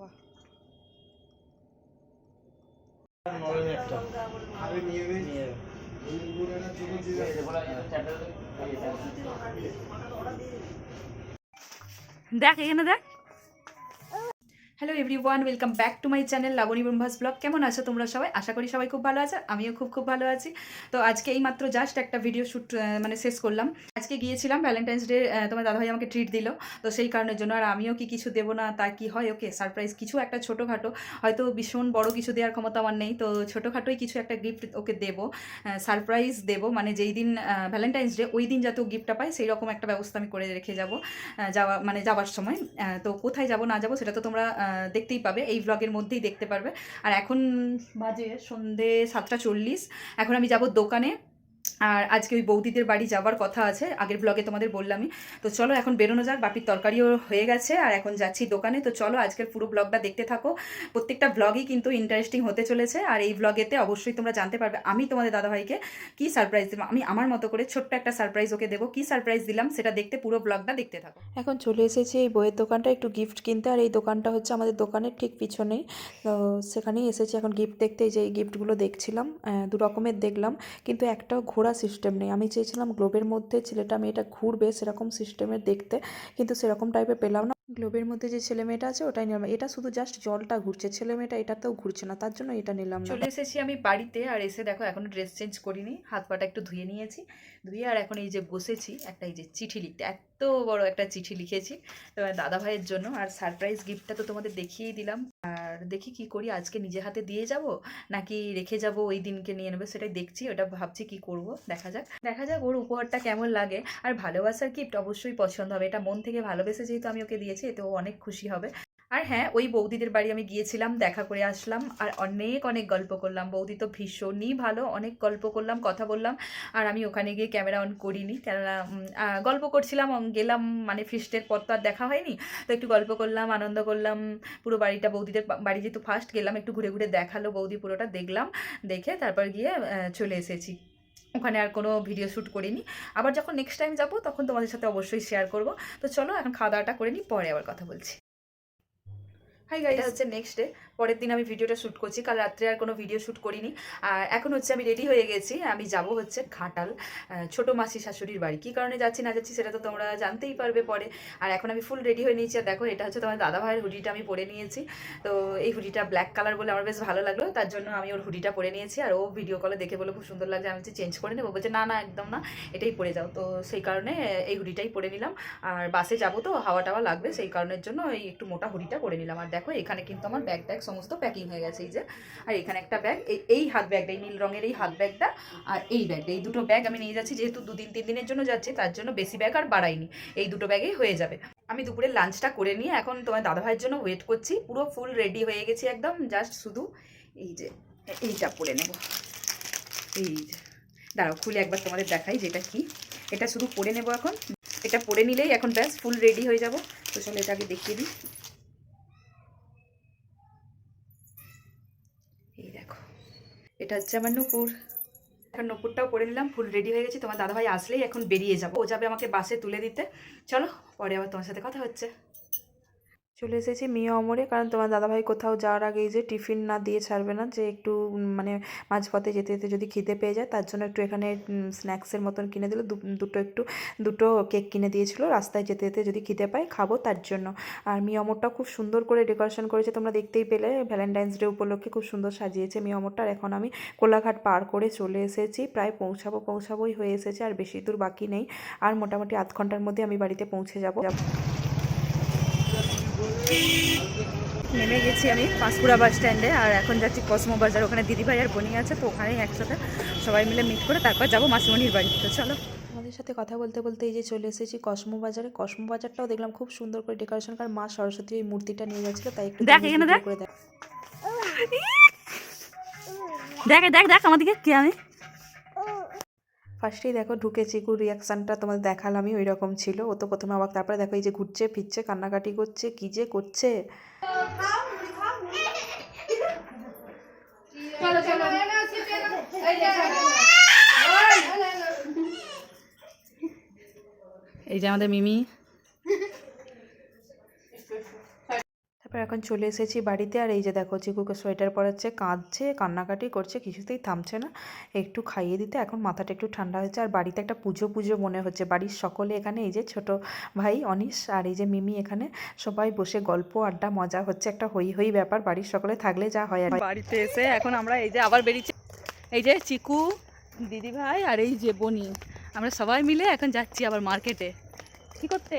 বাবা দেখ এখানে দেখ। Hello everyone welcome back to my channel Labani Brahmas blog কেমন আছো তোমরা সবাই? আশা করি সবাই খুব ভালো আছে। আমিও খুব খুব ভালো আছি। তো আজকে এই মাত্র জাস্ট একটা ভিডিও শ্যুট মানে শেষ করলাম। আজকে গিয়েছিলাম ভ্যালেন্টাইন্স ডে তোমার দাদাভাই আমাকে ট্রিট দিল। তো সেই কারণের জন্য আর আমিও কি কিছু দেবো না, তা কি হয়? ওকে সারপ্রাইজ কিছু একটা ছোটোখাটো। হয়তো ভীষণ বড় কিছু দেওয়ার ক্ষমতা আমার নেই। তো ছোটোখাটোই কিছু একটা গিফট ওকে দেবো। সারপ্রাইজ দেবো। মানে যেই দিন ভ্যালেন্টাইন্স ডে ওই দিন যাতে ও গিফটটা পায়, সেই রকম একটা ব্যবস্থা আমি করে রেখে যাব। যাওয়া মানে যাওয়ার সময়। তো কোথায় যাব, না যাব, সেটা তো তোমরা দেখতেই পাবে, এই ব্লগের মধ্যেই দেখতে পারবে। আর এখন বাজে সন্ধে সাতটা চল্লিশ। এখন আমি যাব দোকানে। আর আজকে ওই বৌদিদের বাড়ি যাওয়ার কথা আছে, আগের ব্লগে তোমাদের বললামই। তো চলো এখন বেরোনো যাক, বাপির তরকারিও হয়ে গেছে, আর এখন যাচ্ছি দোকানে। তো চলো আজকের পুরো ব্লগটা দেখতে থাকো। প্রত্যেকটা ব্লগই কিন্তু ইন্টারেস্টিং হতে চলেছে, আর এই ব্লগেতে অবশ্যই তোমরা জানতে পারবে। আমি তোমাদের দাদাভাইকে কি সারপ্রাইজ দিলাম? আমি আমার মতো করে ছোট্ট একটা সারপ্রাইজ ওকে দেবো। কি সারপ্রাইজ দিলাম? সেটা দেখতে পুরো ব্লগটা দেখতে থাকো। এখন চলে এসেছি এই বইয়ের দোকানটা, একটু গিফট কিনতে। আর এই দোকানটা হচ্ছে আমাদের দোকানের ঠিক পিছনেই। তো সেখানেই এসেছি এখন গিফট দেখতে। যে এই গিফটগুলো দেখছিলাম দু রকমের দেখলাম। কিন্তু একটা ঘোরা সিস্টেম নেই। আমি চেয়েছিলাম গ্লোবের মধ্যে ছেলেটা, মেয়েটা ঘুরবে সেরকম সিস্টেমের দেখতে, কিন্তু সেরকম টাইপের পেলাম না। গ্লোবের মধ্যে যে ছেলে মেয়েটা আছে, ওটাই নিলাম। এটা শুধু জাস্ট জলটা ঘুরছে। ছেলে মেয়েটা এটাতেও ঘুরছে না, তার জন্য এটা নিলাম চলে এসেছি আমি বাড়িতে, আর এসে দেখো এখনও ড্রেস চেঞ্জ করিনি হাত পাটা একটু ধুয়ে নিয়েছি। ধুয়ে আর এখন এই যে বসেছি, একটা এই যে চিঠি লিখতে এত বড় একটা চিঠি লিখেছি দাদা ভাইয়ের জন্য। আর সারপ্রাইজ গিফটটা তো তোমাদের দেখিয়েই দিলাম। আর দেখি কি করি, আজকে নিজে হাতে দিয়ে যাব, নাকি রেখে যাব ওই দিনকে নিয়ে নেবে, সেটাই দেখছি, ওটা ভাবছি কি করব, দেখা যাক। দেখা যাক ওর উপহারটা কেমন লাগে। আর ভালোবাসার গিফট অবশ্যই পছন্দ হবে, এটা মন থেকে ভালোবেসে যেহেতু আমি ওকে দিয়েছি, এতে ও অনেক খুশি হবে। আর হ্যাঁ ওই বৌদিদের বাড়ি আমি গিয়েছিলাম, দেখা করে আসলাম আর অনেক অনেক গল্প করলাম। বৌদি তো ভীষণই ভালো, অনেক গল্প করলাম, কথা বললাম আর আমি ওখানে গিয়ে ক্যামেরা অন করিনি। কেননা গল্প করছিলাম গেলাম মানে ফিস্টের পর তো আর দেখা হয়নি। তো একটু গল্প করলাম, আনন্দ করলাম, পুরো বাড়িটা, বৌদিদের বাড়ি যেহেতু ফার্স্ট গেলাম, একটু ঘুরে ঘুরে দেখাল বৌদি পুরোটা, দেখলাম, দেখে তারপর গিয়ে চলে এসেছি। ওখানে আর কোনো ভিডিও শ্যুট করিনি। আবার যখন নেক্সট টাইম যাব, তখন তোমাদের সাথে অবশ্যই শেয়ার করব। তো চলো, এখন খাওয়া দাওয়াটা করে নিই, পরে আবার কথা বলছি। হাই গাইস হচ্ছে নেক্সট ডে পরের দিন আমি ভিডিওটা শ্যুট করছি। কাল রাত্রে আর কোনো ভিডিও শ্যুট করিনি। আর এখন হচ্ছে আমি রেডি হয়ে গেছি। আমি যাব হচ্ছে আহ, ছোট মাসি শাশুড়ির বাড়ি। কী কারণে যাচ্ছি না যাচ্ছি সেটা তো তোমরা জানতেই পারবে পরে। আর এখন আমি ফুল রেডি হয়ে নিয়েছি। আর দেখো এটা হচ্ছে তোমার দাদা ভাইয়ের হুডিটা আমি পরে নিয়েছি। তো এই হুডিটা ব্ল্যাক কালার বলে আমার বেশ ভালো লাগল। তার জন্য আমি ওর হুডিটা পরে নিয়েছি। আর ও ভিডিও কলে দেখে বলে খুব সুন্দর লাগছে। আমি চেঞ্জ করে নেব? বলছে না না একদম না। এটাই পরে যাও। তো সেই কারণে এই হুডিটাই পরে নিলাম। আর বাসে যাব তো হাওয়া টাওয়া লাগবে। সেই কারণের জন্য এই একটু মোটা হুডিটা পরে নিলাম। আর দেখো, এখানে কিন্তু আমার ব্যাগ ট্যাগ সমস্ত প্যাকিং হয়ে গেছে, এই যে। আর এখানে একটা ব্যাগ এই হাত ব্যাগটা এই নীল রঙের এই হাত ব্যাগটা আর এই ব্যাগটা এই দুটো ব্যাগ আমি নিয়ে যাচ্ছি, যেহেতু দুদিন, তিন দিনের জন্য যাচ্ছি, তার জন্য বেশি ব্যাগ আর বাড়াইনি। এই দুটো ব্যাগেই হয়ে যাবে। আমি দুপুরে লাঞ্চটা করে নিয়ে এখন তোমার দাদা ভাইয়ের জন্য ওয়েট করছি, পুরো ফুল রেডি হয়ে গেছি একদম জাস্ট শুধু এই যে, এইটা পরে নেব। এই যে, দাঁড়াও, খুলে একবার তোমাদের দেখাই যেটা কি। এটা শুধু পরে নেব এখন। এটা পরে নিলেই এখন ব্যাস ফুল রেডি হয়ে যাব। তো চলো এটা আগে দেখিয়ে দিই এই দেখো এটা হচ্ছে আমার নুপুর। এখন নুপুরটাও পরে নিলাম, ফুল রেডি হয়ে গেছে। তোমার দাদাভাই আসলেই এখন বেরিয়ে যাব। ও যাবে আমাকে বাসে তুলে দিতে। চলো, পরে আবার তোমার সাথে কথা হচ্ছে। চলে এসেছি মিয়া অমরে। কারণ তোমার দাদাভাই কোথাও যাওয়ার আগে এই যে টিফিন না দিয়ে ছাড়বে না, যে একটু মানে মাঝপথে যেতে যেতে যদি খিদে পেয়ে যায়, তার জন্য একটু এখানে স্ন্যাক্সের মতন কিনে দিল। দুটো একটু, দুটো কেক কিনে দিয়েছিল। রাস্তায় যেতে যেতে যদি খিদে পাই খাব তার জন্য। আর মিয়া অমরটা খুব সুন্দর করে ডেকোরেশন করেছে, তোমরা দেখতেই পেলে। ভ্যালেন্টাইন্স ডে উপলক্ষে খুব সুন্দর সাজিয়েছে মিয়া অমরটা। আর এখন আমি কোলাঘাট পার করে চলে এসেছি। প্রায় পৌঁছাবো, পৌঁছাবোই হয়ে এসেছে, আর বেশি দূর বাকি নেই। আর মোটামুটি আধ ঘণ্টার মধ্যে আমি বাড়িতে পৌঁছে যাব। নেমে গেছি আমি পাঁশকুড়া বাস স্ট্যান্ডে আর এখন যাচ্ছি কসমো বাজার। ওখানে দিদিভাই আর বোনি আছে তো ওখানেই একসাথে সবাই মিলে মিট করে তারপর যাব মাসিমণির বাড়ি। তো চলো। আমাদের সাথে কথা বলতে বলতে এই যে চলে এসেছি কসমো বাজারে। কসমো বাজারটাও দেখলাম খুব সুন্দর করে ডেকোরেশন কারণ মা সরস্বতী ওই মূর্তিটা নিয়ে যাচ্ছিল তাই একটু দেখ এখানে দেখ। করে দেখ। দেখ দেখ দেখ আমাদেরকে কে আমি? ফার্স্টেই দেখো ঢুকেছি কু রিয়াকশানটা তোমাদের দেখালামই ওই রকম ছিল। ও তো প্রথমে আবার তারপরে দেখো এই যে ঘুরছে ফিরছে কান্নাকাটি করছে কি যে করছে? এই যে আমাদের মিমি। এখন চলে এসেছি বাড়িতে। আর এই যে দেখো চিকুকে সোয়েটার পরাচ্ছে, কাঁদছে, কান্নাকাটি করছে, কিছুতেই থামছে না। একটু খাইয়ে দিতে, এখন মাথাটা একটু ঠান্ডা হয়েছে। আর বাড়িতে একটা পুজো পুজো মনে হচ্ছে। বাড়ির সকলে এখানে, এই যে ছোট ভাই অনিশ আর এই যে মিমি এখানে, সবাই বসে গল্প, আড্ডা, মজা হচ্ছে একটা হই হই ব্যাপার। বাড়ির সকলে থাকলে যা হয় আর বাড়িতে এসে এখন আমরা এই যে আবার বেরিয়েছি। এই যে চিকু দিদি ভাই আর এই যে বনি। আমরা সবাই মিলে এখন যাচ্ছি আবার মার্কেটে কি করতে?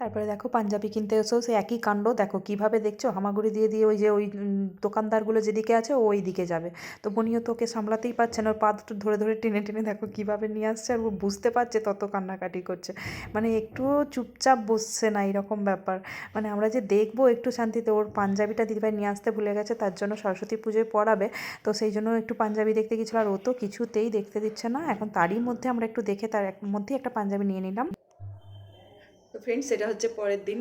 তারপরে দেখো পাঞ্জাবি কিনতে এসেও সে একই কাণ্ড। দেখো কীভাবে দেখছ? হামাগুড়ি দিয়ে দিয়ে ওই যে ওই দোকানদারগুলো যেদিকে আছে ও ওই দিকে যাবে। তো বনিও তো ওকে সামলাতেই পারছে না। ওর পা দুটো ধরে ধরে টেনে টেনে দেখো কীভাবে নিয়ে আসছে আর ও বুঝতে পারছে তত কান্নাকাটি করছে। মানে একটুও চুপচাপ বসছে না এরকম ব্যাপার। মানে আমরা যে দেখব একটু শান্তিতে, ওর পাঞ্জাবিটা দিদিভাই নিয়ে আসতে ভুলে গেছে, তার জন্য সরস্বতী পুজোয় পড়াবে। তো সেই জন্য একটু পাঞ্জাবি দেখতে গেছিল। আর ও তো কিছুতেই দেখতে দিচ্ছে না। এখন তারই মধ্যে আমরা একটু দেখে, তার মধ্যেই একটা পাঞ্জাবি নিয়ে নিলাম। তো ফ্রেন্ডস এটা হচ্ছে পরের দিন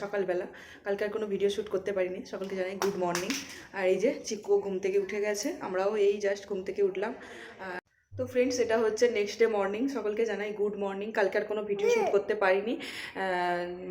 সকালবেলা। কালকে আর কোনো ভিডিও শ্যুট করতে পারিনি। সকলকে জানাই গুড মর্নিং আর এই যে চিকু ঘুম থেকে উঠে গেছে। আমরাও এই জাস্ট ঘুম থেকে উঠলাম। তো ফ্রেন্ডস এটা হচ্ছে নেক্সট ডে মর্নিং সকলকে জানাই গুড মর্নিং কালকে আর কোনো ভিডিও শ্যুট করতে পারিনি।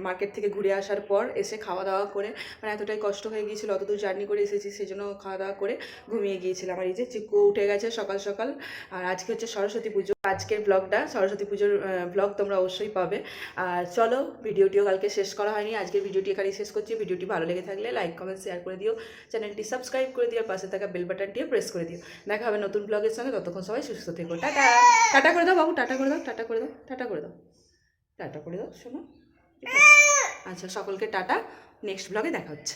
মার্কেট থেকে ঘুরে আসার পর এসে খাওয়া দাওয়া করে মানে এতটাই কষ্ট হয়ে গিয়েছিল, অত দূর জার্নি করে এসেছি সেই জন্য খাওয়া দাওয়া করে ঘুমিয়ে গিয়েছিলাম। আর এই যে চিকু উঠে গেছে সকাল সকাল। আর আজকে হচ্ছে সরস্বতী পুজো। আজকের ব্লগটা সরস্বতী পুজোর ব্লগ তোমরা অবশ্যই পাবে। আর চলো, ভিডিওটিও কালকে শেষ করা হয়নি। আজকের ভিডিওটি এখানেই শেষ করছি। ভিডিওটি ভালো লেগে থাকলে লাইক কমেন্ট শেয়ার করে দিও। চ্যানেলটি সাবস্ক্রাইব করে দিও পাশে থাকা বেল বাটনটিও প্রেস করে দিও। দেখা হবে নতুন ব্লগের সঙ্গে। ততক্ষণ সবাই সুস্থ থেকো। টাটা! টাটা করে দাও বাবু, টাটা করে দাও, টাটা করে দাও, টাটা করে দাও। টাটা করে দাও, শোনো? আচ্ছা সকলকে টাটা। নেক্সট ব্লগে দেখা হচ্ছে।